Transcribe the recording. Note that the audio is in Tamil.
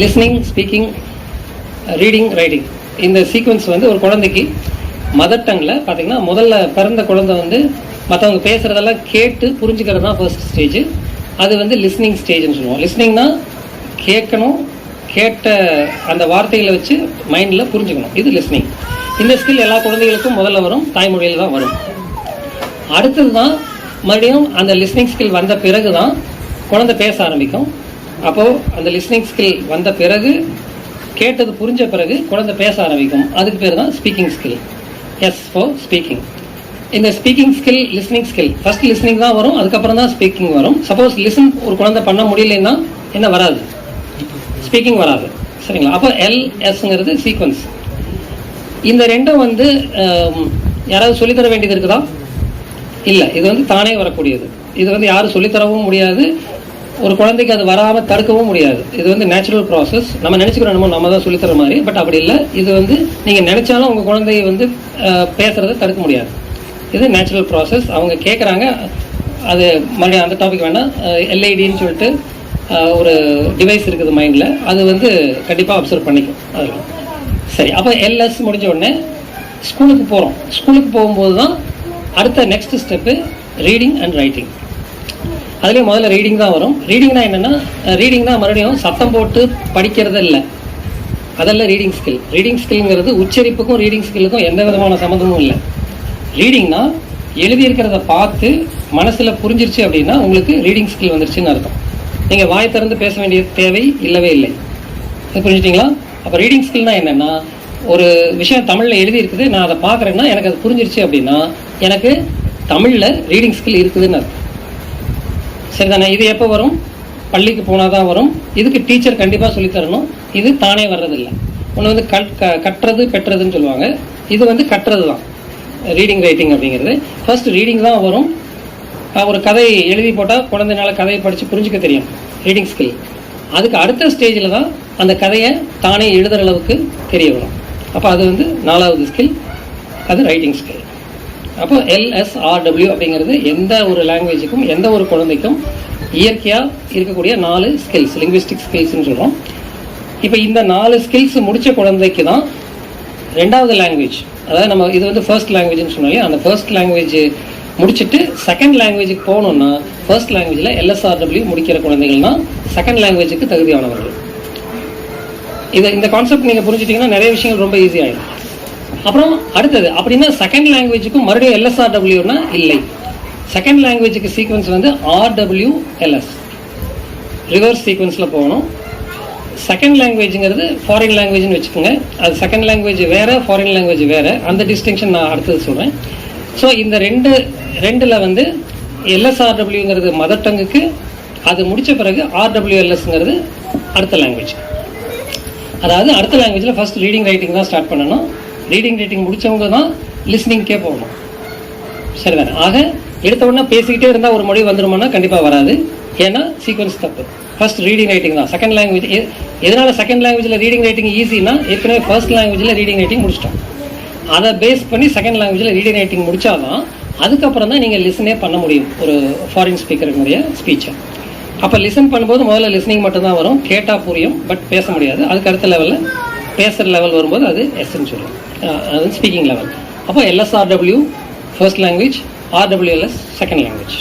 லிஸ்னிங் ஸ்பீக்கிங் ரீடிங் ரைட்டிங் இந்த சீக்வன்ஸ் வந்து ஒரு குழந்தைக்கு மதர் டங்கில் பார்த்தீங்கன்னா முதல்ல பிறந்த குழந்தை வந்து மற்றவங்க பேசுகிறதெல்லாம் கேட்டு புரிஞ்சுக்கிறது தான் ஃபர்ஸ்ட் ஸ்டேஜ் அது வந்து லிஸ்னிங் ஸ்டேஜ்னு சொல்லுவோம். லிஸ்னிங்னா கேட்கணும் கேட்ட அந்த வார்த்தைகளை வச்சு மைண்டில் புரிஞ்சுக்கணும். இது லிஸ்னிங் இந்த ஸ்கில் எல்லா குழந்தைகளுக்கும் முதல்ல வரும் தாய்மொழியில் தான் வரும். அடுத்தது தான் மறுபடியும் அந்த லிஸ்னிங் ஸ்கில் வந்த பிறகு தான் குழந்தை பேச ஆரம்பிக்கும். அப்போது அந்த லிஸ்னிங் ஸ்கில் வந்த பிறகு கேட்டது புரிஞ்ச பிறகு குழந்தை பேச ஆரம்பிக்கும். அதுக்கு பேர் தான் speaking skill S for speaking இந்த speaking skill listening skill first listening தான் வரும் அதுக்கப்புறம் தான் ஸ்பீக்கிங் வரும். சப்போஸ் லிசன் ஒரு குழந்தை பண்ண முடியலன்னா என்ன வராது? ஸ்பீக்கிங் வராது. சரிங்களா? அப்போ எல்எஸ்ங்கிறது சீக்வன்ஸ் இந்த ரெண்டும் வந்து யாராவது சொல்லித்தர வேண்டியது இருக்குதா? இல்லை. இது வந்து தானே வரக்கூடியது. இது வந்து யாரும் சொல்லித்தரவும் முடியாது. ஒரு குழந்தைக்கு அது வராமல் தடுக்கவும் முடியாது. இது வந்து நேச்சுரல் ப்ராசஸ் நம்ம நினச்சிக்கிறோம் நம்ம நம்ம தான் சொல்லித்தர மாதிரி பட் அப்படி இல்லை. இது வந்து நீங்கள் நினச்சாலும் உங்கள் குழந்தைய வந்து பேசுகிறத தடுக்க முடியாது. இது நேச்சுரல் ப்ராசஸ் அவங்க கேட்குறாங்க அது மறுபடியும் அந்த டாபிக் வேணால் எல்ஐடின்னு சொல்லிட்டு ஒரு டிவைஸ் இருக்குது மைண்டில் அது வந்து கண்டிப்பாக அப்சர்வ் பண்ணிக்கும் அதெல்லாம். சரி அப்போ எல்எஸ் முடிஞ்ச உடனே ஸ்கூலுக்கு போகிறோம் ஸ்கூலுக்கு போகும்போது தான் அடுத்த next step reading and writing அதுலேயும் முதல்ல ரீடிங் தான் வரும். ரீடிங்னா என்னென்னா ரீடிங்னா மறுபடியும் சத்தம் போட்டு படிக்கிறது இல்லை. அதெல்லாம் ரீடிங் ஸ்கில் ரீடிங் ஸ்கில்ங்கிறது உச்சரிப்புக்கும் ரீடிங் ஸ்கில்லுக்கும் எந்த விதமான சம்மந்தமும் இல்லை. ரீடிங்னா எழுதியிருக்கிறத பார்த்து மனசில் புரிஞ்சிருச்சு அப்படின்னா உங்களுக்கு ரீடிங் ஸ்கில் வந்துருச்சுன்னு அர்த்தம். நீங்கள் வாய் திறந்து பேச வேண்டிய தேவை இல்லவே இல்லை. இது புரிஞ்சுட்டிங்களா? அப்போ ரீடிங் ஸ்கில்னா என்னென்னா ஒரு விஷயம் தமிழில் எழுதியிருக்குது நான் அதை பார்க்குறேன்னா எனக்கு அது புரிஞ்சிருச்சு அப்படின்னா எனக்கு தமிழில் ரீடிங் ஸ்கில் இருக்குதுன்னு அர்த்தம். சரிதானே? இது எப்போ வரும்? பள்ளிக்கு போனால் தான் வரும். இதுக்கு டீச்சர் கண்டிப்பாக சொல்லித் தரணும் இது தானே வர்றதில்லை. ஒன்று வந்து கல் க- கட்டுறது பெற்றதுன்னு சொல்லுவாங்க. இது வந்து கட்டுறது தான் ரீடிங் ரைட்டிங் அப்படிங்கிறது. ஃபர்ஸ்ட் ரீடிங் தான் வரும். ஒரு கதை எழுதி போட்டால் குழந்தைனால கதையை படித்து புரிஞ்சுக்க தெரியும். ரீடிங் ஸ்கில் அதுக்கு அடுத்த ஸ்டேஜில் தான் அந்த கதையை தானே எழுதுகிற அளவுக்கு தெரிய வரும். அப்போ அது வந்து நாலாவது ஸ்கில் அது ரைட்டிங் ஸ்கில் அப்போ எல்எஸ்ஆர்டபிள்யூ அப்படிங்கிறது எந்த ஒரு லாங்குவேஜுக்கும் எந்த ஒரு குழந்தைக்கும் இயற்கையாக இருக்கக்கூடிய நாலு ஸ்கில்ஸ் லிங்குவிஸ்டிக் ஸ்கில்ஸ்னு சொல்கிறோம் இப்போ இந்த நாலு ஸ்கில்ஸ் முடித்த குழந்தைக்கு தான் ரெண்டாவது லாங்குவேஜ் அதாவது நம்ம இது வந்து ஃபர்ஸ்ட் லாங்குவேஜ்னு சொன்னாலே அந்த ஃபர்ஸ்ட் லாங்குவேஜ் முடிச்சுட்டு செகண்ட் லாங்குவேஜுக்கு போகணுன்னா ஃபர்ஸ்ட் லாங்குவேஜில் எல்எஸ்ஆர்டபிள்யூ முடிக்கிற குழந்தைகள்னா செகண்ட் லாங்குவேஜுக்கு தகுதியானவர்கள். இதை இந்த கான்செப்ட் நீங்கள் புரிஞ்சுட்டீங்கன்னா நிறைய விஷயங்கள் ரொம்ப ஈஸியாகிடும் அப்புறம் அடுத்தது அப்படின்னா செகண்ட் லாங்குவேஜுக்கும் மறுபடியும் எல்எஸ்ஆர்டபிள்யூனா இல்லை. செகண்ட் லாங்குவேஜுக்கு சீக்வன்ஸ் வந்து R W L S reverse சீக்வன்ஸில் போகணும். செகண்ட் லாங்குவேஜுங்கிறது ஃபாரின் லாங்குவேஜ்னு வச்சுக்கோங்க. அது செகண்ட் லாங்குவேஜ் வேறு ஃபாரின் லாங்குவேஜ் வேறு. அந்த டிஸ்டிங்ஷன் நான் அடுத்தது சொல்கிறேன் ஸோ இந்த ரெண்டு ரெண்டில் வந்து எல்எஸ்ஆர்டபிள்யூங்கிறது மதர் டங்குக்கு அது முடித்த பிறகு ஆர்டபிள்யூஎல்எஸ்ங்கிறது அடுத்த லாங்குவேஜ் அதாவது அடுத்த லாங்குவேஜில் ஃபர்ஸ்ட் ரீடிங் ரைட்டிங் தான் ஸ்டார்ட் பண்ணணும். ரீடிங் ரைட்டிங் முடிச்சவங்க தான் லிஸ்னிங்க்கே போகணும் வேறு ஆக எடுத்த உடனே பேசிக்கிட்டே இருந்தால் ஒரு மொழி வந்துருமானா கண்டிப்பாக வராது. ஏன்னா சீக்வன்ஸ் தப்பு. ஃபர்ஸ்ட் ரீடிங் ரைட்டிங் தான். செகண்ட் லாங்குவேஜ் எதனால் செகண்ட் லாங்குவேஜில் ரீடிங் ரைட்டிங் ஈஸினா ஏற்கனவே ஃபர்ஸ்ட் லாங்குவேஜில் ரீடிங் ரைட்டிங் முடிச்சிட்டோம். அதை பேஸ் பண்ணி செகண்ட் லாங்குவேஜில் ரீடிங் ரைட்டிங் முடிச்சாதான் அதுக்கப்புறம் தான் நீங்கள் லிசனே பண்ண முடியும். ஒரு ஃபாரின் ஸ்பீக்கருடைய ஸ்பீச்சை அப்போ லிசன் பண்ணும்போது முதல்ல லிசனிங் மட்டும்தான் வரும். கேட்டால் புரியும் பட் பேச முடியாது. அதுக்கு அடுத்த லெவலில் பேசுகிற லெவல் வரும்போது அது எஸ்ன்னு சொல்லுவோம். அது ஸ்பீக்கிங் லெவல் அப்போ LSRW first language RWLS second language